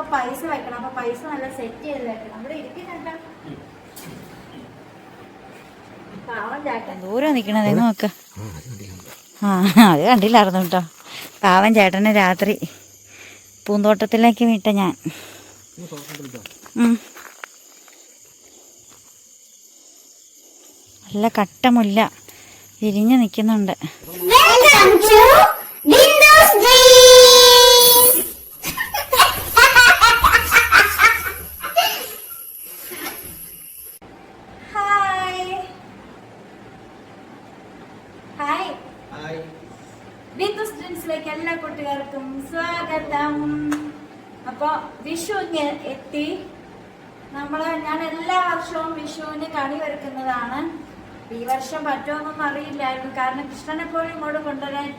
നമുക്ക് പൈസ വെക്കണം. അപ്പൊ പൈസ നല്ല സെറ്റ് ചെയ്ത് വെക്കണം. അവിടെ ഇരിക്കുന്നുണ്ട്? ദൂരം നിക്കണത് നോക്ക. ആ അത് കണ്ടില്ലായിരുന്നു കേട്ടോ. പാവൻ ചേട്ടനെ രാത്രി പൂന്തോട്ടത്തിലേക്ക് വിട്ട ഞാൻ. ഉം. നല്ല കട്ടമുല്ല വിരിഞ്ഞ് നിൽക്കുന്നുണ്ട് അപ്പൊ വിഷു എത്തി. നമ്മൾ ഞാൻ എല്ലാ വർഷവും വിഷുവിന് കണി ഒരുക്കുന്നതാണ്. ഈ വർഷം പറ്റുമെന്നൊന്നും അറിയില്ലായിരുന്നു. കാരണം കൃഷ്ണനെ പോലും ഇങ്ങോട്ട് കൊണ്ടുവരാൻ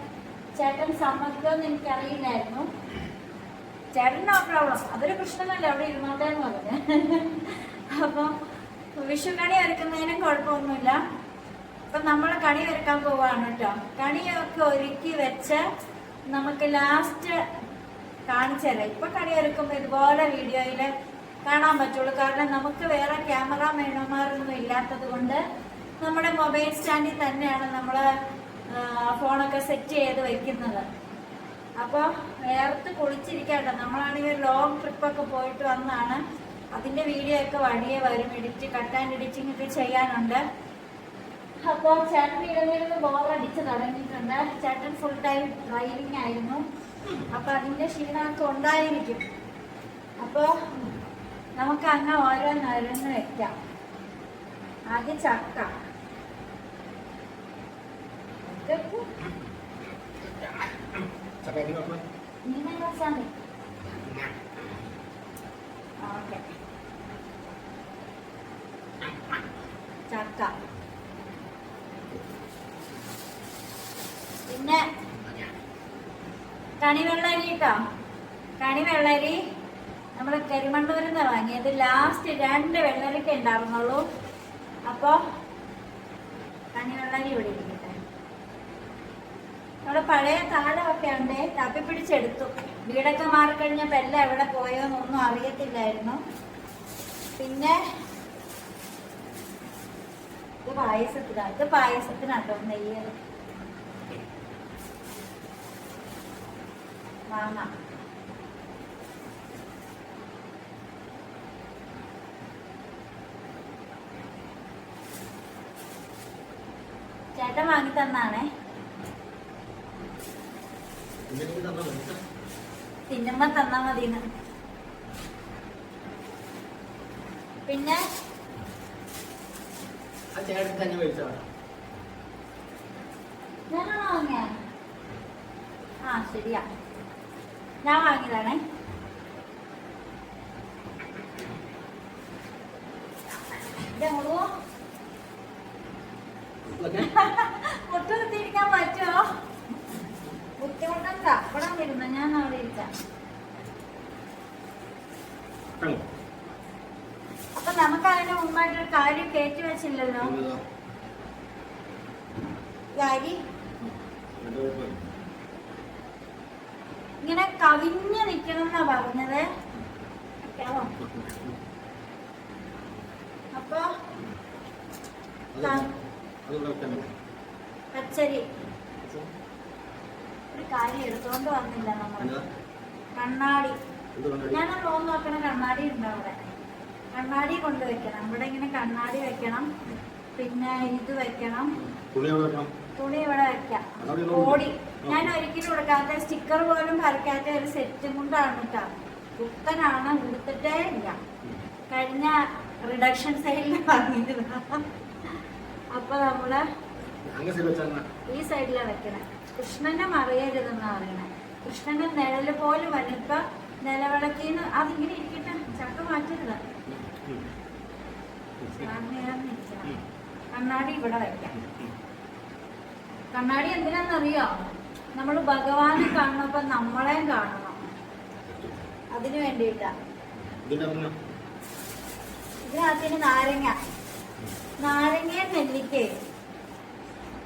ചേട്ടൻ സമ്മതിക്കുമെന്ന് എനിക്കറിയില്ലായിരുന്നു. ചേട്ടൻ നോ പ്രോബ്ലം അതൊരു പ്രശ്നമല്ല അവിടെ ഇരുന്നോട്ടെ എന്ന് പറഞ്ഞു. അപ്പൊ വിഷു കണി ഒരുക്കുന്നതിനും കുഴപ്പമൊന്നുമില്ല. അപ്പൊ നമ്മൾ കണി ഒരുക്കാൻ പോവാണ് കേട്ടോ. കണിയൊക്കെ ഒരുക്കി വെച്ച് നമുക്ക് ലാസ്റ്റ് കാണിച്ചു തരാം ഇപ്പൊ കണി എടുക്കുമ്പോ ഇതുപോലെ വീഡിയോയിൽ കാണാൻ പറ്റുള്ളൂ. കാരണം നമുക്ക് വേറെ ക്യാമറ മേണന്മാരൊന്നും ഇല്ലാത്തത് കൊണ്ട് നമ്മുടെ മൊബൈൽ സ്റ്റാൻഡിൽ തന്നെയാണ് നമ്മൾ ഫോണൊക്കെ സെറ്റ് ചെയ്ത് വെക്കുന്നത്. അപ്പോൾ വേർത്ത് കുളിച്ചിരിക്കട്ടെ നമ്മളാണെങ്കിൽ ലോങ് ട്രിപ്പൊക്കെ പോയിട്ട് വന്നാണ് അതിന്റെ വീഡിയോ ഒക്കെ വഴിയെ വരും. എഡിറ്റ് കട്ട് ആൻഡ് എഡിറ്റിംഗ് ഒക്കെ ചെയ്യാനുണ്ട്. അപ്പോൾ ചേട്ടൻ ഇടവേളയിൽ ബോറടിച്ച് തുടങ്ങിയിട്ടുണ്ട്. ചേട്ടൻ ഫുൾ ടൈം ഡ്രൈവിംഗ് ആയിരുന്നു. അപ്പോൾ അതിന്റെ ക്ഷീണമൊക്കെ ഉണ്ടായിരിക്കും. അപ്പോൾ നമുക്ക് അങ്ങ് ഓരോന്നോരോന്ന് വെക്കാം. ആദ്യം ചക്ക. ഇങ്ങനെ വെച്ചാൽ മതി ഓക്കെ ചക്ക പിന്നെ കണിവെള്ളരി കേട്ടോ കണി വെള്ളരി നമ്മൾ കരിമണ്ണൂരിൽ നിന്ന് വാങ്ങിയത്. ലാസ്റ്റ് രണ്ട് വെള്ളരിക്ക ഉണ്ടായിരുന്നുള്ളൂ. അപ്പോൾ കണിവെള്ളരി ഇവിടെ ഇരിക്കട്ടെ. നമ്മുടെ പഴയ താഴമൊക്കെ ഉണ്ട് തപ്പി പിടിച്ചെടുത്തു വീടൊക്കെ മാറിക്കഴിഞ്ഞപ്പോൾ എല്ലാം എവിടെ പോയോ എന്നൊന്നും അറിയത്തില്ലായിരുന്നു. പിന്നെ ഇത് പായസത്തിനാണ് ഇത് പായസത്തിനാട്ടോ നെയ്യ് മാങ്ങ ചേട്ടൻ വാങ്ങി തന്നാണേ തിന്നുമ്പോ തന്നാ മതിന്ന് പിന്നെ ഞാനാണോ വാങ്ങിയ ആ ശരിയാ ഞാൻ വാങ്ങിയതാണേ. മുട്ട് കുത്തിയിരിക്കാൻ പറ്റുമോ ബുദ്ധിമുട്ടണ്ട ഇവിടെ വരുന്ന ഞാൻ അവിടെ ഇരിക്കാം. അപ്പൊ നമുക്ക് അതിന് മുമ്പായിട്ടൊരു കാര്യം കയറ്റി വെച്ചില്ലല്ലോ. ഇങ്ങനെ കവിഞ്ഞ് നിക്കണം എന്നാ പറഞ്ഞത്? അപ്പൊ പച്ചരി. ഒരു കാര്യം എടുത്തോണ്ട് വന്നില്ല നമ്മൾ കണ്ണാടി. ഞാൻ ലോൺ നോക്കണ കണ്ണാടി ഉണ്ട് അവിടെ? കണ്ണാടി കൊണ്ടുവയ്ക്കണം ഇവിടെ ഇങ്ങനെ കണ്ണാടി വെക്കണം. പിന്നെ ഇത് വെക്കണം? തുണി ഇവിടെ വെക്കാം ഓടി. ഞാൻ ഒരിക്കലും കൊടുക്കാത്ത സ്റ്റിക്കർ പോലും വരയ്ക്കാത്ത ഒരു സെറ്റും കൊണ്ടാണ് കേട്ടോ. കുത്തനാണ് കൊടുത്തിട്ടേ ഇല്ല. കഴിഞ്ഞ റിഡക്ഷൻ സെയിലിൽ വാങ്ങിയത്. അപ്പൊ നമ്മൾ ഈ സൈഡിലാണ് വെക്കണേ. കൃഷ്ണനെ മറിയരുതെന്നാ പറയണേ. കൃഷ്ണന്റെ നിഴൽ പോലും വരും ഇപ്പൊ നിലവിളക്കിന്ന് അതിങ്ങനെ ഇരിക്കട്ടെ. ചക്ക മാറ്റരുത്. കണ്ണാടി ഇവിടെ വെക്കാം. കണ്ണാടി എന്തിനാന്നറിയോ നമ്മൾ ഭഗവാനെ കാണുമ്പോ നമ്മളെയും കാണണം. അതിനു വേണ്ടിയിട്ടാ. ഇതിനകത്തിന് നാരങ്ങ. നാരങ്ങയും നെല്ലിക്കയും.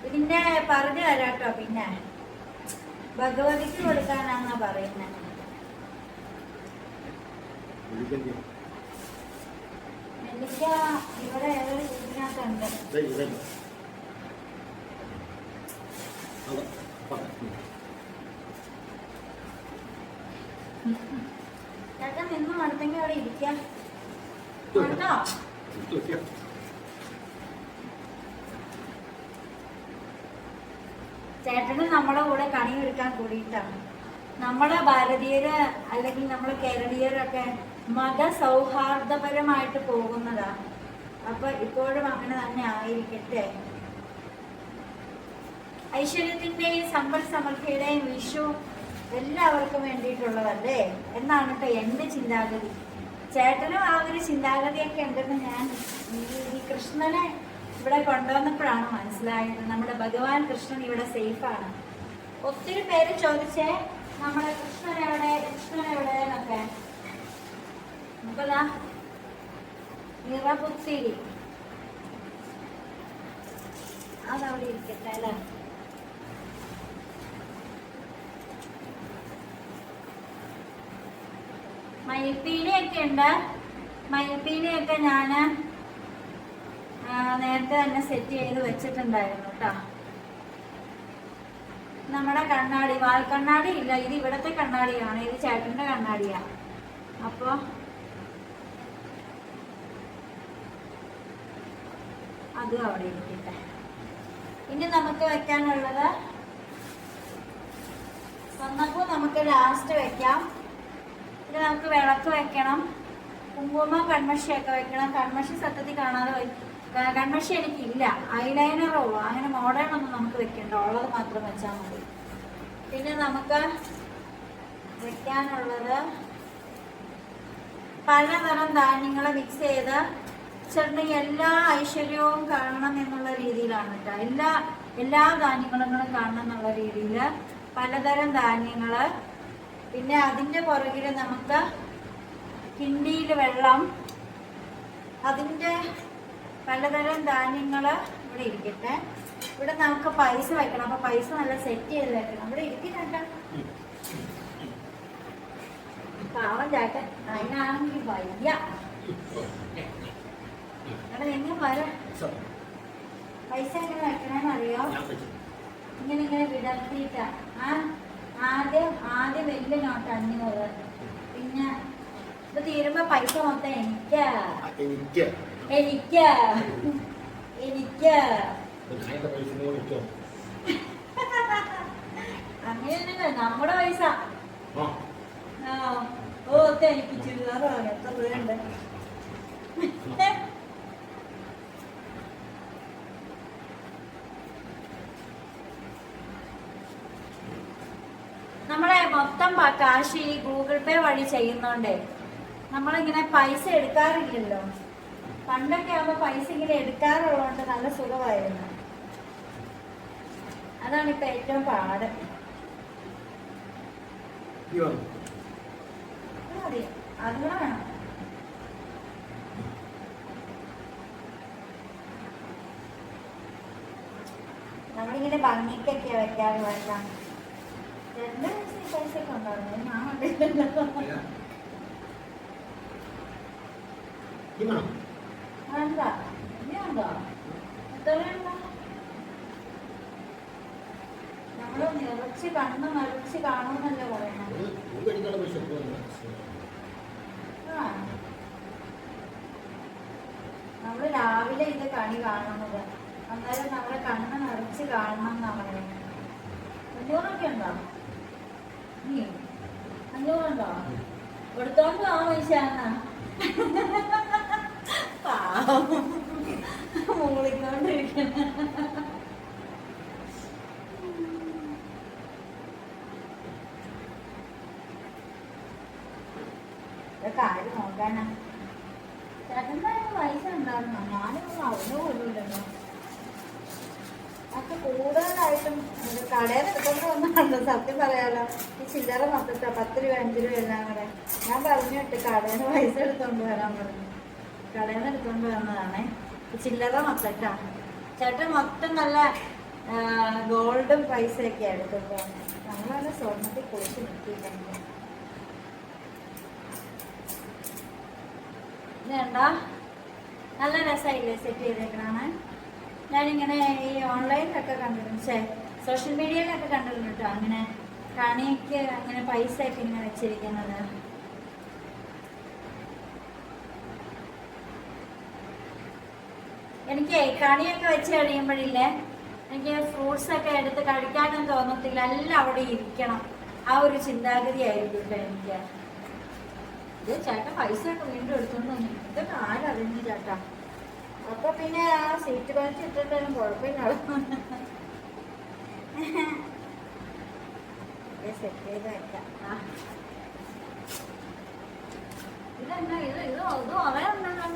ഇതിന്റെ പറഞ്ഞു തരാട്ടോ പിന്നെ. ഭഗവതിക്ക് കൊടുക്കാനാന്ന പറയുന്നത് നെല്ലിക്ക ഇവിടെ ഏതൊരു ഇതിനകത്തുണ്ട് നിന്ന് അവിടെ ഇരിക്കാം. കേട്ടോ ചേട്ടന് നമ്മളെ കൂടെ കണി ഒരുക്കാൻ കൂടിയിട്ടാണ് നമ്മളെ ഭാരതീയര് അല്ലെങ്കിൽ നമ്മളെ കേരളീയരൊക്കെ മത സൗഹാർദ്ദപരമായിട്ട് പോകുന്നതാ. അപ്പൊ ഇപ്പോഴും അങ്ങനെ തന്നെ ആയിരിക്കട്ടെ. ഐശ്വര്യത്തിന്റെയും സമ്പൽ സമൃദ്ധിയുടെയും വിഷു എല്ലാവർക്കും വേണ്ടിയിട്ടുള്ളതല്ലേ? എന്നാണ് കേട്ടോ എന്റെ ചിന്താഗതി. ചേട്ടനും ആ ഒരു ചിന്താഗതിയൊക്കെ ഉണ്ടെന്ന് ഞാൻ ഈ- കൃഷ്ണനെ ഇവിടെ കൊണ്ടുവന്നപ്പോഴാണ് മനസ്സിലായത്. നമ്മുടെ ഭഗവാൻ കൃഷ്ണൻ ഇവിടെ സേഫാണ്. ഒത്തിരി പേര് ചോദിച്ചേ നമ്മുടെ കൃഷ്ണൻ എവിടെ? കൃഷ്ണൻ എവിടെ? എന്നൊക്കെ. നിറപുത്തിരി അതവിടെ ഇരിക്കട്ടെ അല്ലേ? മയിൽപ്പീലിയൊക്കെ ഉണ്ട് മയിൽപ്പീലിയൊക്കെ ഞാൻ നേരത്തെ തന്നെ സെറ്റ് ചെയ്ത് വെച്ചിട്ടുണ്ടായിരുന്നു കേട്ടോ നമ്മുടെ കണ്ണാടി വാൽ കണ്ണാടി ഇല്ല. ഇത് ഇവിടത്തെ കണ്ണാടിയാണ്. ഇത് ചേട്ടന്റെ കണ്ണാടിയാണ് അപ്പോൾ അതും അവിടെ ഇരിക്കട്ടെ. ഇനി നമുക്ക് വെക്കാനുള്ളത് വന്നപ്പോ നമുക്ക് ലാസ്റ്റ് വെക്കാം. പിന്നെ നമുക്ക് വിളക്ക് വെക്കണം. കുങ്കുമ കൺമഷിയൊക്കെ വെക്കണം. കൺമഷി സത്യത്തിൽ കാണാതെ കൺമഷി എനിക്കില്ല. ഐലൈനറോ അങ്ങനെ മോഡേൺ ഒന്നും നമുക്ക് വെക്കണ്ട. ഉള്ളത് മാത്രം വെച്ചാൽ മതി. പിന്നെ നമുക്ക് വെക്കാനുള്ളത് പലതരം ധാന്യങ്ങളെ മിക്സ് ചെയ്ത് ചേട്ടന് എല്ലാ ഐശ്വര്യവും കാണണം എന്നുള്ള രീതിയിലാണ് കേട്ടോ. എല്ലാ എല്ലാ ധാന്യങ്ങളും കാണണം എന്നുള്ള രീതിയിൽ പലതരം ധാന്യങ്ങൾ പിന്നെ അതിന്റെ പുറകിൽ നമുക്ക് കിണ്ടിയിൽ വെള്ളം. അതിന്റെ പലതരം ധാന്യങ്ങൾ ഇവിടെ ഇരിക്കട്ടെ. ഇവിടെ നമുക്ക് പൈസ വെക്കണം. അപ്പൊ പൈസ നല്ല സെറ്റ് ചെയ്ത് വെക്കണം. ഇവിടെ ഇരിക്കുന്നുണ്ട്. പാവം ചാട്ടെ അതിനാണെങ്കിൽ വയ്യ. എടാ എങ്ങനെ വരാം. പൈസ എങ്ങനെ വെക്കണമെന്ന് അറിയോ? ഇങ്ങനെ ഇങ്ങനെ വിടർത്തിയിട്ടാ. ആ? ആദ്യം ആദ്യം വലിയ നോട്ട് അഞ്ഞൂറ് പിന്നെ ഇത് തീരുമ്പോ പൈസ മൊത്തം എനിക്ക്. എനിക്ക്. എനിക്ക്. എനിക്ക്. അങ്ങനെയല്ല നമ്മുടെ പൈസ. ഓ എനിക്ക് ചില്ലറാണ് എത്ര രൂപയുണ്ട് നമ്മളെ പ- കാശ് ഈ ഗൂഗിൾ പേ വഴി ചെയ്യുന്നോണ്ടേ. നമ്മളിങ്ങനെ പൈസ എടുക്കാറില്ലല്ലോ. പണ്ടൊക്കെ ആവുമ്പോ പൈസ ഇങ്ങനെ എടുക്കാറുള്ളതുകൊണ്ട് നല്ല സുഖമായിരുന്നു. അതാണ് ഇപ്പൊ ഏറ്റവും പാട്. മതി അതുകൂടെ വേണം. നമ്മളിങ്ങനെ ഭംഗിക്കൊക്കെ വെക്കാറ് വേണ്ട നമ്മൾ നിറച്ച് കണ്ണ് നിറച്ച് കാണുമെന്നല്ലേ പറയണത് നമ്മൾ. രാവിലെ ഇത് കണി കാണുന്നത് അന്നേരം നമ്മളെ കണ്ണ് നിറച്ച് കാണണം എന്നാണ് പറയുന്നത് ഉണ്ടോ അഞ്ഞൂറുണ്ടോ കൊടുത്തോണ്ട് ആ മനുഷ്യാന്നാ പാവം. മൂളിക്കൊണ്ടിരിക്കുന്ന. ഇതൊക്കെ ആര് നോക്കാനാ. ചേട്ടന്റെ പൈസ ഉണ്ടായിരുന്നോ ഞാനും പോലുമില്ലല്ലോ അപ്പൊ കൂടുതലായിട്ടും കടയിൽ എടുത്തോണ്ട് വന്നതാണ് സത്യം പറയാലോ. ഈ ചില്ലറ മൊത്തത്തെ പത്ത് രൂപ അഞ്ച് രൂപ എല്ലാം കൂടെ. ഞാൻ പറഞ്ഞു വിട്ട് കടയിൽ നിന്ന് പൈസ എടുത്തോണ്ട് വരാൻ പറഞ്ഞു. കടയിൽ നിന്ന് എടുത്തോണ്ട് ചില്ലറ മൊത്തട്ടാ ചേട്ടൻ മൊത്തം നല്ല ഗോൾഡും പൈസയൊക്കെ എടുത്തിട്ട്. നമ്മളെ സ്വർണത്തിൽ കുളിച്ച് നിർത്തിയിട്ടുണ്ട്. ഇത് കണ്ടോ നല്ല രസമായില്ലേ സെറ്റ് ചെയ്തേക്കണാണ് ഞാനിങ്ങനെ ഈ ഓൺലൈനിലൊക്കെ കണ്ടിരുന്നു. പക്ഷേ സോഷ്യൽ മീഡിയയിലൊക്കെ കണ്ടിരുന്നു കേട്ടോ. അങ്ങനെ കണിക്ക് അങ്ങനെ പൈസ ഒക്കെ ഇങ്ങനെ വെച്ചിരിക്കുന്നത്. എനിക്ക് കണിയൊക്കെ വെച്ച് കഴിയുമ്പോഴില്ലേ എനിക്ക് ഫ്രൂട്ട്സ് ഒക്കെ എടുത്ത് കഴിക്കാനും തോന്നത്തില്ല. എല്ലാം അവിടെ ഇരിക്കണം. ആ ഒരു ചിന്താഗതി ആയിരിക്കും കേട്ടോ എനിക്ക്. ഇത് ചേട്ടൻ പൈസ ഒക്കെ വീണ്ടും എടുത്തോണ്ട് ഇതൊക്കെ ആരറിഞ്ഞു ചേട്ടാ? അപ്പൊ പിന്നെ ആ സീറ്റ് ബെൽറ്റ് ഇട്ടിട്ടും കുഴപ്പമില്ല. സെറ്റ് ചെയ്ത് വെക്കാം. ആ. ഇതെന്നാ? ഇത് ഇത് ഇത് ഉണ്ടല്ലോ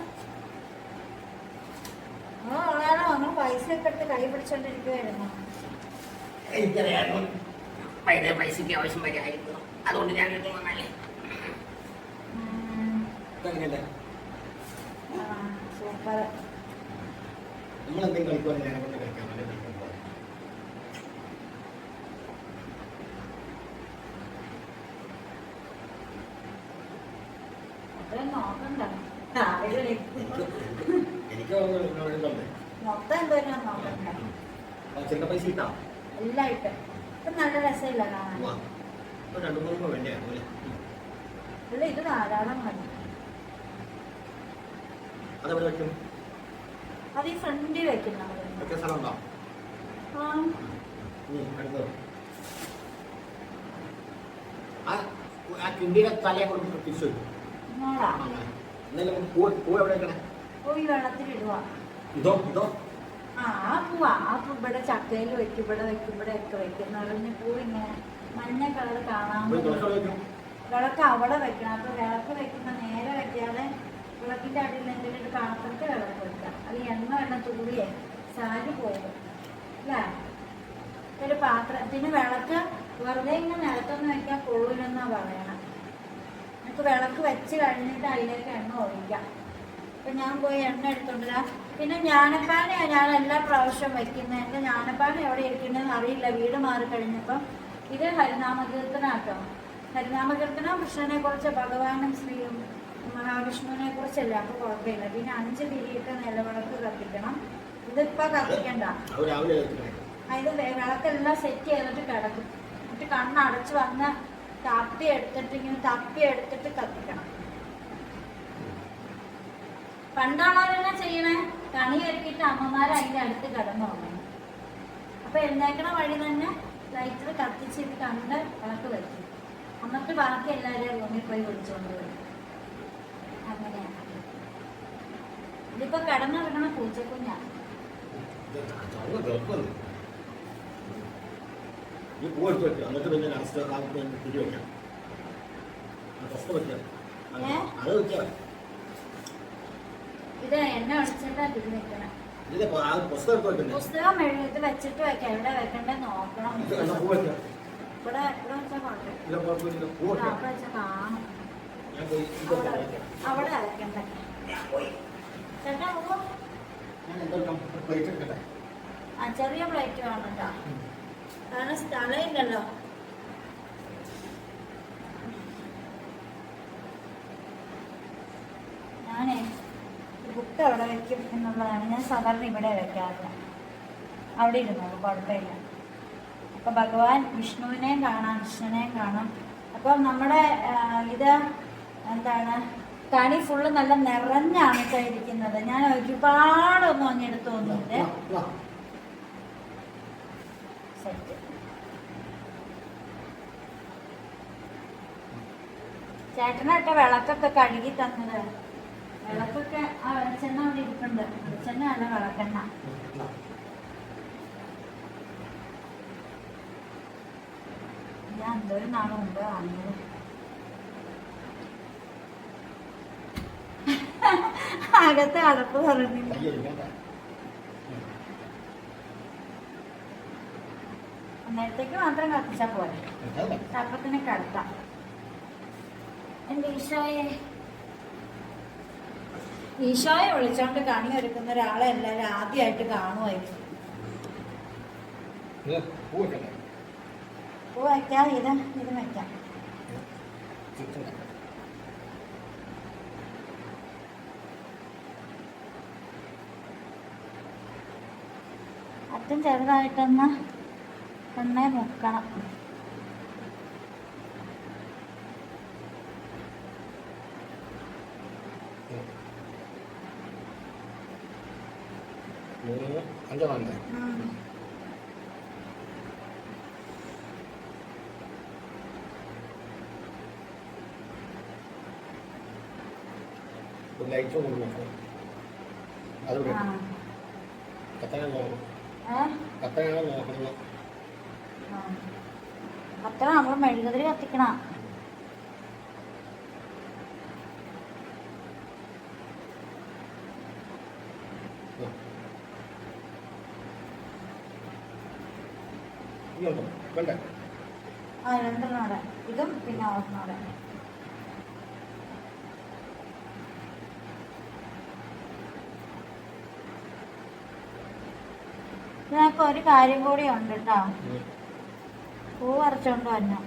നമ്മൾ ഉള്ളയാളെ നമ്മൾ പൈസ ഒക്കെ എടുത്ത് കൈ പിടിച്ചോണ്ടിരിക്കുവായിരുന്നു. എനിക്കറിയായിരുന്നു പൈസ പൈസയ്ക്ക് ആവശ്യം വരുമായിരുന്നു അതുകൊണ്ട് ഞാൻ വന്നാലേ ഉം. സൂപ്പർ നമ്മളെന്തെങ്കിലും കളിക്കുവാണെങ്കിൽ ഞാൻ കൊണ്ട് കളിക്കാം. നല്ല കളിക്കാൻ പോകാം എനിക്ക് ചെറുക്ക പൈസ ഇട്ടാ എല്ലാം ഇട്ട് ഇപ്പൊ നല്ല രസമില്ല കാണാൻ. രണ്ടു മൂന്ന് വേണ്ടേ അല്ല ഇത് ധാരാളം മതി. അതെവിടെ അത് ഈ ഫ്രണ്ടിൽ വെക്കുന്ന ആ. ആ ആ കിണ്ടിയുടെ തലയെ കൊടുത്ത് തിരിച്ചു വെക്കും നോടാ എന്നാലും പൂ പൂ എവിടെ വെക്കണേ? പോയി വെള്ളത്തിലിടുക ഇതോ ഇതോ. ആ ആ പൂവാ. ആ പൂ ഇവിടെ ചക്കയിൽ വെക്കും ഇവിടെ വെക്കും ഇവിടെ ഒക്കെ വെക്കും നിറഞ്ഞ പൂ ഇങ്ങനെ മഞ്ഞ കളർ കാണാൻ വിളക്ക് അവിടെ വെക്കണം. അപ്പൊ വിളക്ക് വെക്കുമ്പോ നേരെ വെക്കാതെ വിളക്കിന്റെ അടിയിൽ എന്തെങ്കിലും കാണത്തിട്ട് വെള്ളം കൊടുക്കുക അത് എണ്ണ എണ്ണ തൂടിയെ സാരി പോകും. അല്ലേ? ഒരു പാത്രത്തിന് വിളക്ക് വെറുതെ ഇങ്ങനെ നിലത്തൊന്നും വെക്കാൻ കൊള്ളൂലെന്നാ പറയണം. നമുക്ക് വിളക്ക് വെച്ച് കഴിഞ്ഞിട്ട് അതിലേക്ക് എണ്ണ ഒഴിക്കാം. അപ്പൊ ഞാൻ പോയി എണ്ണ എടുത്തോണ്ടില്ല പിന്നെ ജ്ഞാനപ്പാനയാ ഞാൻ എല്ലാ പ്രാവശ്യവും വെക്കുന്നത് എന്റെ ഞാനപ്പാന എവിടെ ഇരിക്കുന്നതെന്ന് അറിയില്ല. വീട് മാറി കഴിഞ്ഞപ്പം ഇത് ഹരിനാമകീർത്തനാട്ടോ. ഹരിനാമകീർത്തനം കൃഷ്ണനെ കുറിച്ച് ഭഗവാനും ശ്രീയും മഹാവിഷ്ണുവിനെ കുറിച്ചല്ല? അപ്പൊ കുഴപ്പമില്ല. പിന്നെ അഞ്ച് പിരിയിട്ട് നിലവിളക്ക് കത്തിക്കണം. ഇതിപ്പോ കത്തിക്കണ്ട. വെ- വിളക്കെല്ലാം സെറ്റ് ചെയ്തിട്ട് കിടക്കും. എന്നിട്ട് കണ്ണടച്ച് വന്ന് തപ്പി എടുത്തിട്ട് ഇങ്ങനെ തപ്പി എടുത്തിട്ട് കത്തിക്കണം. പണ്ടുള്ളവരെന്നെ ചെയ്യണേ? കണി ഒരുക്കിയിട്ട് അമ്മമാർ അതിന്റെ അടുത്ത് കിടന്നു തുടങ്ങി അപ്പൊ എഴുന്നേക്കണ വഴി തന്നെ ലൈറ്റർ കത്തിച്ച് ഇത് കണ്ട് വിളക്ക് വയ്ക്കും. എന്നിട്ട് ബാക്കി എല്ലാവരെയും റൂമിൽ പോയി വിളിച്ചുകൊണ്ട് വരും. അങ്ങനെയാണ് ഇതിപ്പോ കിടന്നിറങ്ങണ പൂച്ചക്കുഞ്ഞാണ്. ഈ പൂ എടുത്ത് വെക്കുക എന്നിട്ട് പിന്നെ ലാസ്റ്റ് കാലത്ത് തിരി വെക്കാം. ഫസ്റ്റ് വെക്കാം. അത്? വെക്കാം. ഇത് എണ്ണ ഒഴിച്ചിട്ടാ തിരി വെക്കണം. പുസ്തകം എഴുതി വെച്ചിട്ട് വെക്കാം. എവിടെ വെക്കണ്ടേ നോക്കണം. ഇവിടെ ഇവിടെ വെച്ചാൽ കുഴപ്പമില്ല. അവിടെ വെച്ചാൽ കാണും. അവിടെ പോയി ചേട്ടാ ആ ചെറിയ പ്ലേറ്റ് വേണം കേട്ടോ കാരണം സ്ഥലമില്ലല്ലോ. ഞാനേ ബുക്ക് അവിടെ വെക്കും എന്നുള്ളതാണ്. ഞാൻ സാധാരണ ഇവിടെ വെക്കാറില്ല. അവിടെ ഇരുന്നോളൂ കുഴപ്പമില്ല. അപ്പൊ ഭഗവാൻ വിഷ്ണുവിനെയും കാണാം കൃഷ്ണനെയും കാണാം. അപ്പൊ നമ്മുടെ ഇത് എന്താണ്? കണി ഫുള്ള് നല്ല നിറഞ്ഞാണ് ഇരിക്കുന്നത്. ഞാൻ ഒരുപാടൊന്നും അങ്ങ് എടുത്തു തോന്നുന്നില്ല ചേട്ടനൊക്കെ. സെറ്റ്. വിളക്കൊക്കെ കഴുകി തന്നത്. വിളക്കൊക്കെ ആ വെളിച്ചെണ്ണ അവിടെ ഇരിപ്പുണ്ട്. വെളിച്ചെണ്ണ അല്ല വിളക്കെണ്ണ. ഞാൻ എന്തോ നാൾ മുമ്പ് വാങ്ങിയത് അകത്ത് അടപ്പ് പറഞ്ഞില്ല. നേരത്തേക്ക് മാത്രം കത്തിച്ചാ പോരെ. എടുക്കാതെ. അപ്പത്തിന് കടത്താം എന്റെ ഈശോയെ. ഈശോയെ വിളിച്ചോണ്ട് കണി ഒരുക്കുന്ന ഒരാളെ എല്ലാവരും ആദ്യമായിട്ട് കാണുമായിരുന്നു പൂ വയ്ക്കാം ഇത് ഇത് വയ്ക്കാം ഏറ്റവും ചെറുതായിട്ടൊന്ന് എണ്ണ മുക്കണം മൂന്ന് അഞ്ചാണല്ലേ ഒരു ലൈറ്റ് കൊണ്ട് നോക്കണം അത് ആ കത്തനാണ് നോക്കണം ഏ കത്തനാണ് നോക്കണം ആ. അത്ര നമ്മൾ മെഴുകുതിരി കത്തിക്കണം ഇതും പിന്നെ ഒരെണ്ണോടെ ഇതിനൊക്കെ ഒരു കാര്യം കൂടി ഉണ്ട് കേട്ടോ. പൂ അറച്ചോണ്ട് വന്നു.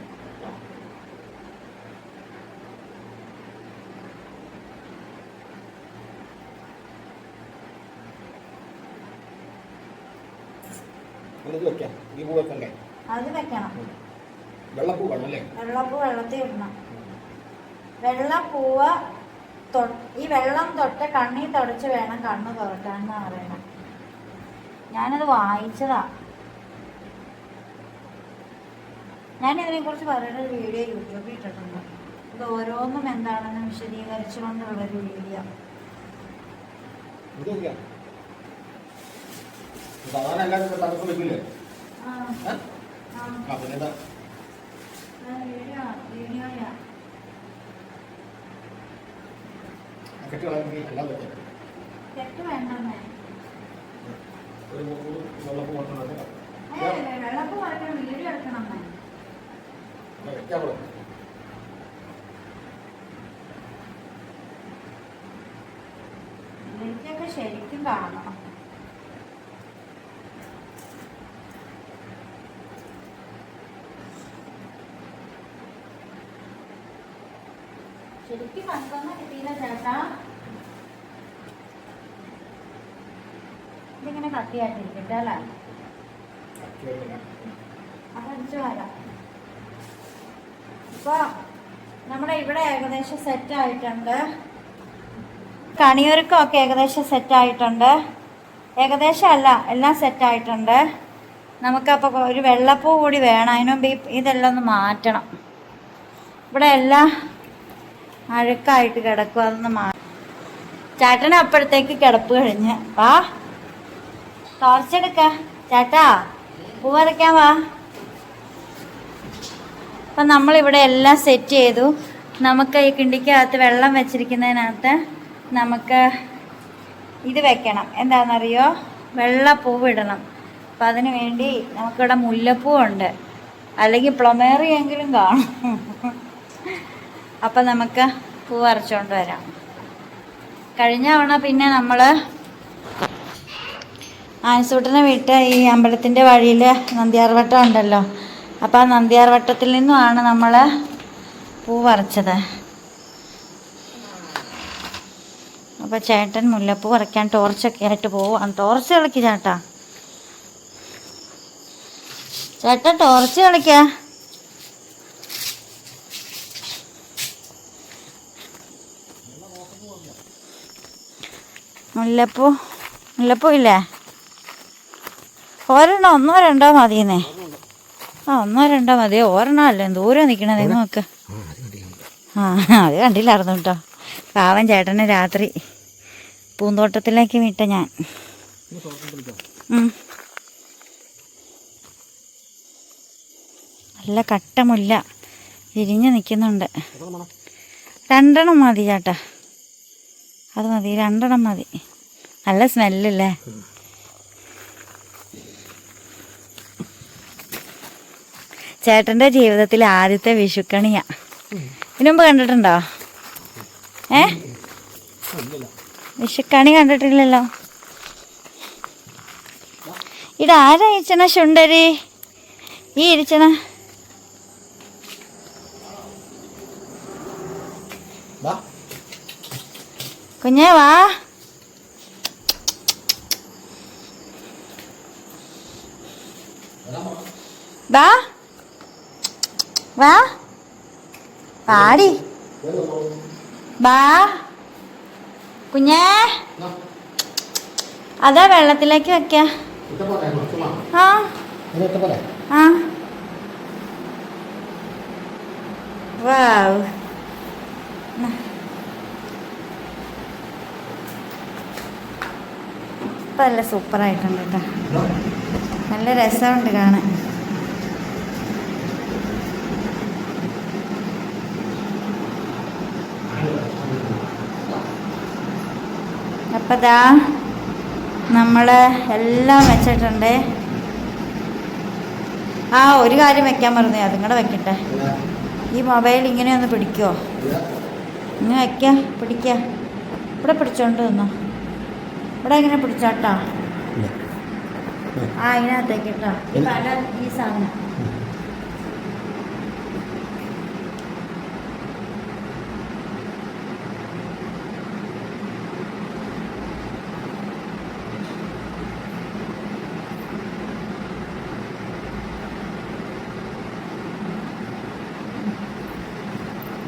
ഇത് വെക്കാം. ഈ പൂ വെക്കണ്ടേ അത് വെക്കണം. വെള്ളപ്പൂ വെള്ളം അല്ലേ? വെള്ളപ്പൂ വെള്ളത്തിൽ ഇടണം. വെള്ളപ്പൂവ് ഈ വെള്ളം തൊട്ട് കണ്ണി തുടച്ച് വേണം കണ്ണ് തുറക്കാൻ എന്നാ പറയണം ഞാനത് വായിച്ചതാ. ഞാൻ ഇതിനെ കുറിച്ച് പറയുന്ന വീഡിയോ യൂട്യൂബിൽ ഇട്ടിട്ടുണ്ട്. ഇത് ഓരോന്നും എന്താണെന്ന് വിശദീകരിച്ചുകൊണ്ടുള്ളൊരു വീഡിയോ. സാധാരണ എല്ലാവരും തടസ്സം വെക്കില്ലേ ആ, കെട്ടി കളയാൻ എല്ലാം ഒരു വെള്ളപ്പൂ വെള്ളപ്പൂ ശരിക്കും കാണണം ശരിക്കും കണ്ടൊന്നും കിട്ടിയില്ല ചേട്ടാ. ഇതിങ്ങനെ കട്ടിയായിട്ടിരിക്കട്ടെ അല്ലേ? അതടിച്ചു വരാം. ഇപ്പൊ നമ്മുടെ ഇവിടെ ഏകദേശം സെറ്റ് ആയിട്ടുണ്ട്. കണിയൊരുക്കമൊക്കെ ഏകദേശം സെറ്റ് ആയിട്ടുണ്ട്. ഏകദേശം അല്ല എല്ലാം സെറ്റ് ആയിട്ടുണ്ട്. നമുക്കപ്പോൾ ഒരു വെള്ളപ്പൂ കൂടി വേണം. അതിനുമുമ്പ് ഇതെല്ലാം ഒന്ന് മാറ്റണം. ഇവിടെ എല്ലാം അഴുക്കായിട്ട് കിടക്കുക അതൊന്ന് മാറി ചേട്ടൻ അപ്പോഴത്തേക്ക് കിടപ്പ് കഴിഞ്ഞ്. വാ. ടോർച്ചെടുക്ക ചേട്ടാ പൂ വരയ്ക്കാൻ വാ. അപ്പം നമ്മളിവിടെ എല്ലാം സെറ്റ് ചെയ്തു. നമുക്ക് ഈ കിണ്ടിക്കകത്ത് വെള്ളം വെച്ചിരിക്കുന്നതിനകത്ത് നമുക്ക് ഇത് വെക്കണം. എന്താണെന്നറിയോ? വെള്ളപ്പൂവ് ഇടണം. അപ്പം അതിന് വേണ്ടി നമുക്കിവിടെ മുല്ലപ്പൂവുണ്ട്. അല്ലെങ്കിൽ പ്ലൊമേറിയെങ്കിലും കാണും. അപ്പം നമുക്ക് പൂ അരച്ചുകൊണ്ട് വരാം. കഴിഞ്ഞ തവണ പിന്നെ നമ്മൾ ആൻസൂട്ടനെ വിട്ട് ഈ അമ്പലത്തിന്റെ വഴിയിൽ നന്ദിയാർവട്ടം ഉണ്ടല്ലോ. അപ്പോൾ ആ നന്ദിയാർവട്ടത്തിൽ നിന്നുമാണ് നമ്മൾ പൂ പറിച്ചത്. അപ്പോൾ ചേട്ടൻ മുല്ലപ്പൂ പറിക്കാൻ ടോർച്ചൊക്കെ ആയിട്ട് പോവാണ്. ടോർച്ച് കളിക്ക് ചേട്ടാ. ചേട്ടൻ ടോർച്ച് കളിക്ക? മുല്ലപ്പൂ. മുല്ലപ്പൂ ഇല്ലേ? ഒരെണ്ണം ഒന്നോ രണ്ടോ മതിയെന്നേ. ആ ഒന്നോ രണ്ടോ മതി. ഒരെണ്ണം അല്ലേ? ദൂരെ നിൽക്കണതേ നോക്ക്. ആ അത് കണ്ടില്ലായിരുന്നു കേട്ടോ. പാവൻ ചേട്ടനെ രാത്രി പൂന്തോട്ടത്തിലേക്ക് വിട്ട ഞാൻ. നല്ല കട്ടമുല്ല വിരിഞ്ഞ് നിൽക്കുന്നുണ്ട് രണ്ടെണ്ണം മതി ചേട്ടാ. അത് മതി രണ്ടെണ്ണം മതി. നല്ല സ്മെല്ലല്ലേ? ചേട്ടന്റെ ജീവിതത്തിലെ ആദ്യത്തെ വിഷുക്കണിയാ. ഇതിനുമ്പ് കണ്ടിട്ടുണ്ടോ? ഏ? വിഷുക്കണി കണ്ടിട്ടില്ലല്ലോ. ഇതാരാ ഇരിച്ചണ ശുണ്ടരി? ഈ ഇരിച്ചണ കുഞ്ഞേ വാ. വാ. വാ. പാടി വാ. കുഞ്ഞേ. അതാ വെള്ളത്തിലേക്ക് വെക്ക. ആ. ആ. വാവ്. ഇപ്പം നല്ല സൂപ്പറായിട്ടുണ്ട് കേട്ടോ. നല്ല രസമുണ്ട് കാണാൻ. അപ്പം ദാ നമ്മൾ എല്ലാം വെച്ചിട്ടുണ്ട്. ആ ഒരു കാര്യം വെക്കാൻ പറഞ്ഞു അതും കൂടെ വെക്കട്ടെ. ഈ മൊബൈൽ ഇങ്ങനെ ഒന്ന് പിടിക്കുമോ ഇങ്ങനെ വയ്ക്കുക പിടിക്കുക ഇവിടെ പിടിച്ചോണ്ട് നിന്നോ. ഇവിടെ ഇങ്ങനെ പിടിച്ചാട്ടാ. ആ ഇതിനകത്തേക്ക് കേട്ടോ പല ഈ സാധനം.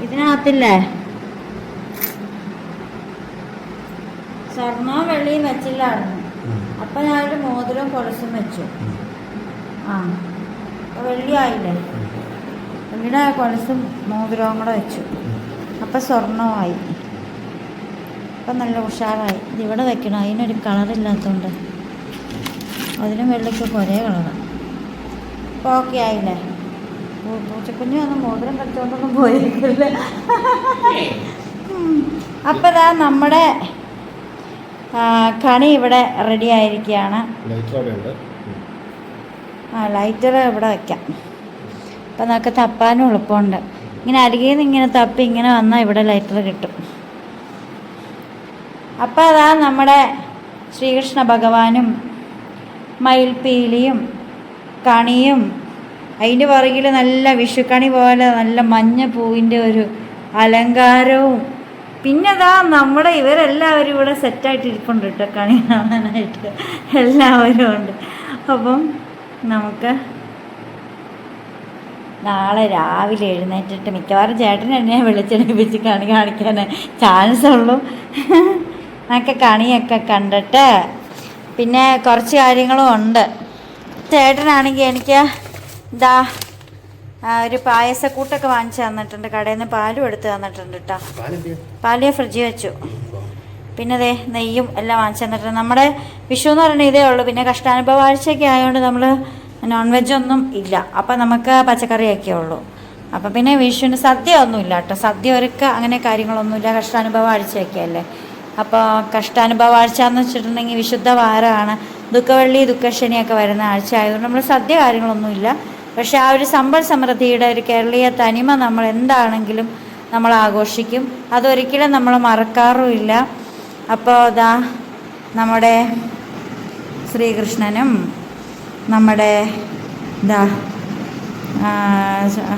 ഇതിനകത്തില്ലേ? സ്വർണവും വെള്ളിയും വെച്ചില്ലായിരുന്നു. അപ്പൊ ഞാനൊരു മോതിരവും കൊലസും വെച്ചു. ആ. വെള്ളിയായില്ലേ വെള്ളി ആയില്ലേ? വെള്ളിയുടെ കൊലസും മോതിരവും കൂടെ വെച്ചു. അപ്പൊ സ്വർണമായി അപ്പൊ നല്ല ഉഷാറായി. ഇത് ഇവിടെ വെക്കണം. അതിനൊരു കളറില്ലാത്തതുകൊണ്ട് അതിനും വെള്ളിക്ക് ഒരേ കളറാണ് അപ്പോൾ ഓക്കെ ആയില്ലേ? പൂച്ചക്കുഞ്ഞു വന്ന് മോതിരം കടിച്ചോണ്ടൊന്നും പോയിരിക്കില്ല. അപ്പം ഇതാ നമ്മുടെ കണി ഇവിടെ റെഡി ആയിരിക്കുകയാണ്. ആ ലൈറ്റർ ഇവിടെ വെക്കാം. അപ്പം നമുക്ക് തപ്പാനും എളുപ്പമുണ്ട്. ഇങ്ങനെ അരികിൽ നിന്ന് ഇങ്ങനെ തപ്പി ഇങ്ങനെ വന്നാൽ ഇവിടെ ലൈറ്റർ കിട്ടും. അപ്പം അതാ നമ്മുടെ ശ്രീകൃഷ്ണ ഭഗവാനും മയിൽപ്പീലിയും കണിയും അതിന്റെ പുറകിൽ നല്ല വിഷുക്കണി പോലെ നല്ല മഞ്ഞ പൂവിന്റെ ഒരു അലങ്കാരവും പിന്നെ അതാ നമ്മുടെ ഇവരെല്ലാവരും ഇവിടെ സെറ്റായിട്ട് ഇരിപ്പുണ്ട് കേട്ടോ കണി കാണാനായിട്ട് എല്ലാവരും ഉണ്ട്. അപ്പം നമുക്ക് നാളെ രാവിലെ എഴുന്നേറ്റിട്ട് മിക്കവാറും ചേട്ടൻ എന്നെ വിളിച്ചെടുപ്പിച്ച് കണി കാണിക്കാൻ ചാൻസ് ഉള്ളൂ നമുക്ക് കണിയൊക്കെ കണ്ടിട്ട് പിന്നെ കുറച്ച് കാര്യങ്ങളും ഉണ്ട്. ചേട്ടനാണെങ്കിൽ എനിക്ക് ഇതാ ഒരു പായസക്കൂട്ടൊക്കെ വാങ്ങിച്ചു തന്നിട്ടുണ്ട്. കടയിൽ നിന്ന് പാലും എടുത്ത് തന്നിട്ടുണ്ട് കേട്ടോ പാലേ ഫ്രിഡ്ജിൽ വെച്ചു. പിന്നെ ദേ നെയ്യും എല്ലാം വാങ്ങിച്ചു തന്നിട്ടുണ്ട്. നമ്മുടെ വിഷു എന്ന് പറയുന്നത് ഇതേ ഉള്ളൂ. പിന്നെ കഷ്ടാനുഭവ ആഴ്ചയൊക്കെ ആയതുകൊണ്ട് നമ്മൾ നോൺ വെജ് ഒന്നും ഇല്ല. അപ്പം നമുക്ക് പച്ചക്കറിയൊക്കെ ഉള്ളൂ. അപ്പം പിന്നെ വിഷുവിന് സദ്യ ഒന്നും ഇല്ല കേട്ടോ സദ്യ ഒരുക്ക അങ്ങനെ കാര്യങ്ങളൊന്നുമില്ല കഷ്ടാനുഭവ ആഴ്ചയൊക്കെ അല്ലേ? അപ്പോൾ കഷ്ടാനുഭവ ആഴ്ച എന്ന് വെച്ചിട്ടുണ്ടെങ്കിൽ വിശുദ്ധ വാരമാണ്. ദുഃഖവെള്ളി ദുഃഖശനിയൊക്കെ വരുന്ന ആഴ്ച ആയതുകൊണ്ട് നമ്മൾ സദ്യ കാര്യങ്ങളൊന്നുമില്ല പക്ഷെ ആ ഒരു സമ്പൽ സമൃദ്ധിയുടെ ഒരു കേരളീയ തനിമ നമ്മൾ എന്താണെങ്കിലും നമ്മൾ ആഘോഷിക്കും. അതൊരിക്കലും നമ്മൾ മറക്കാറുമില്ല. അപ്പോൾ അതാ നമ്മുടെ ശ്രീകൃഷ്ണനും നമ്മുടെ എന്താ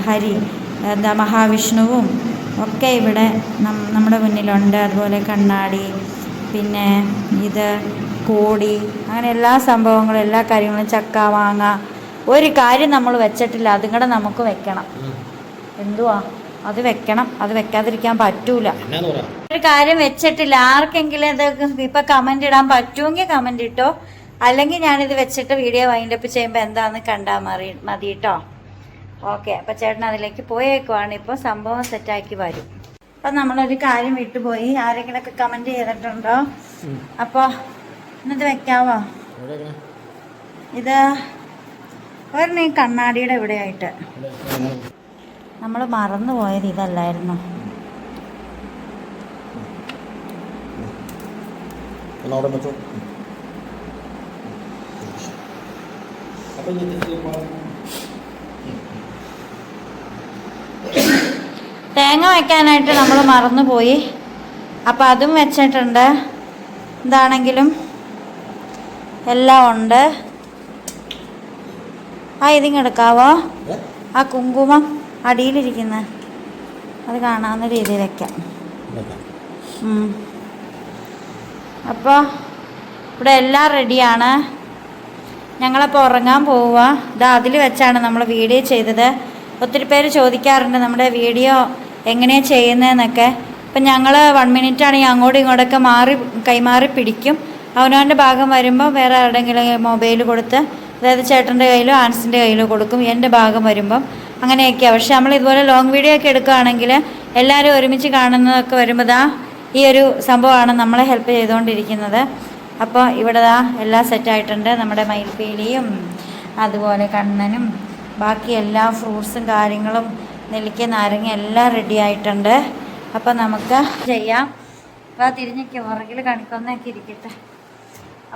ഹരി എന്താ മഹാവിഷ്ണുവും ഒക്കെ ഇവിടെ നമ്മുടെ മുന്നിലുണ്ട്. അതുപോലെ കണ്ണാടി പിന്നെ ഇത് കോടി അങ്ങനെ എല്ലാ സംഭവങ്ങളും എല്ലാ കാര്യങ്ങളും ചക്ക മാങ്ങ ഒരു കാര്യം നമ്മൾ വെച്ചിട്ടില്ല അതും കൂടെ നമുക്ക് വെക്കണം. എന്തുവാ? അത് വെക്കണം. അത് വെക്കാതിരിക്കാൻ പറ്റൂല. ഒരു കാര്യം വെച്ചിട്ടില്ല. ആർക്കെങ്കിലും ഇത് ഇപ്പൊ കമന്റ് ഇടാൻ പറ്റുമെങ്കിൽ കമന്റ് ഇട്ടോ? അല്ലെങ്കിൽ ഞാനിത് വെച്ചിട്ട് വീഡിയോ വൈൻഡപ്പ് ചെയ്യുമ്പോൾ എന്താന്ന് കണ്ടാൽ മതി മതി കേട്ടോ ഓക്കെ അപ്പൊ ചേട്ടൻ അതിലേക്ക് പോയേക്കുവാണ്. ഇപ്പോൾ സംഭവം സെറ്റാക്കി വരും. അപ്പൊ നമ്മളൊരു കാര്യം വിട്ടുപോയി. ആരെങ്കിലൊക്കെ കമന്റ് ചെയ്തിട്ടുണ്ടോ? അപ്പോൾ ഇന്നത് വെക്കാവോ? ഇത് ഒരെണ്ണം ഈ കണ്ണാടിയുടെ ഇവിടെയായിട്ട്. നമ്മൾ മറന്നു പോയത് ഇതല്ലായിരുന്നു. തേങ്ങ വെക്കാനായിട്ട് നമ്മൾ മറന്നുപോയി അപ്പം അതും വെച്ചിട്ടുണ്ട്. എന്താണെങ്കിലും എല്ലാം ഉണ്ട്. ആ ഇതിങ്ങ് എടുക്കാവോ ഏ? ആ കുങ്കുമം അടിയിലിരിക്കുന്ന. അത് കാണാവുന്ന രീതിയിൽ വെക്കാം. അപ്പോൾ ഇവിടെ എല്ലാം റെഡിയാണ്. ഞങ്ങളപ്പോൾ ഉറങ്ങാൻ പോവുക ഇതാ അതിൽ വെച്ചാണ് നമ്മൾ വീഡിയോ ചെയ്തത്. ഒത്തിരി പേര് ചോദിക്കാറുണ്ട് നമ്മുടെ വീഡിയോ എങ്ങനെയാണ് ചെയ്യുന്നതെന്നൊക്കെ. അപ്പം ഞങ്ങൾ വൺ മിനിറ്റ് ആണെങ്കിൽ അങ്ങോട്ടും ഇങ്ങോട്ടൊക്കെ മാറി കൈമാറി പിടിക്കും. അവനവന്റെ ഭാഗം വരുമ്പോൾ വേറെ ആരുടെങ്കിലും മൊബൈൽ കൊടുത്ത് അതായത് ചേട്ടന്റെ കയ്യിലോ ആൻസിന്റെ കയ്യിലോ കൊടുക്കും എന്റെ ഭാഗം വരുമ്പം അങ്ങനെയൊക്കെയാണ് പക്ഷെ നമ്മൾ ഇതുപോലെ ലോങ് വീഡിയോ ഒക്കെ എടുക്കുകയാണെങ്കിൽ എല്ലാവരും ഒരുമിച്ച് കാണുന്നതൊക്കെ വരുമ്പോൾ ദാ ഈ ഒരു സംഭവമാണ് നമ്മളെ ഹെൽപ്പ് ചെയ്തുകൊണ്ടിരിക്കുന്നത്. അപ്പോൾ ഇവിടെ ദാ എല്ലാം സെറ്റായിട്ടുണ്ട് നമ്മുടെ മയിൽപ്പീലിയും അതുപോലെ കണ്ണനും ബാക്കി എല്ലാ ഫ്രൂട്ട്സും കാര്യങ്ങളും നെല്ലിക്ക നാരങ്ങ എല്ലാം റെഡി ആയിട്ടുണ്ട്. അപ്പം നമുക്ക് ചെയ്യാം. അപ്പോൾ തിരിഞ്ഞൊക്കെ പുറകിൽ കണിക്കൊന്നൊക്കെ ഇരിക്കട്ടെ.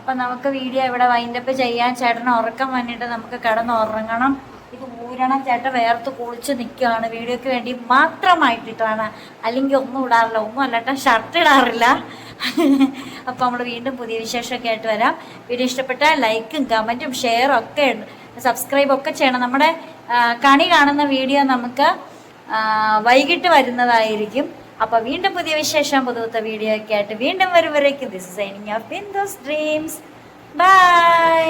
അപ്പം നമുക്ക് വീഡിയോ ഇവിടെ വൈൻഡപ്പ് ചെയ്യാൻ ചേട്ടന് ഉറക്കം വന്നിട്ട് നമുക്ക് കിടന്ന് ഉറങ്ങണം ഇത് ഊരണം ചേട്ടൻ വേർത്ത് കുളിച്ച് നിൽക്കുകയാണ് വീഡിയോയ്ക്ക് വേണ്ടി മാത്രമായിട്ടിട്ടാണ്. അല്ലെങ്കിൽ ഒന്നും ഇടാറില്ല. ഒന്നും അല്ലട്ട ഷർട്ട് ഇടാറില്ല. അപ്പോൾ നമ്മൾ വീണ്ടും പുതിയ വിശേഷമൊക്കെ ആയിട്ട് വരാം. വീഡിയോ ഇഷ്ടപ്പെട്ടാൽ ലൈക്കും കമന്റും ഷെയറും ഒക്കെ സബ്സ്ക്രൈബ് ഒക്കെ ചെയ്യണം. നമ്മുടെ കണി കാണുന്ന വീഡിയോ നമുക്ക് വൈകിട്ട് വരുന്നതായിരിക്കും. അപ്പൊ വീണ്ടും പുതിയ വിശേഷം പുതുത്ത വീഡിയോ ഒക്കെ ആയിട്ട് വീണ്ടും വരും വരേക്കും this signing off in those dreams bye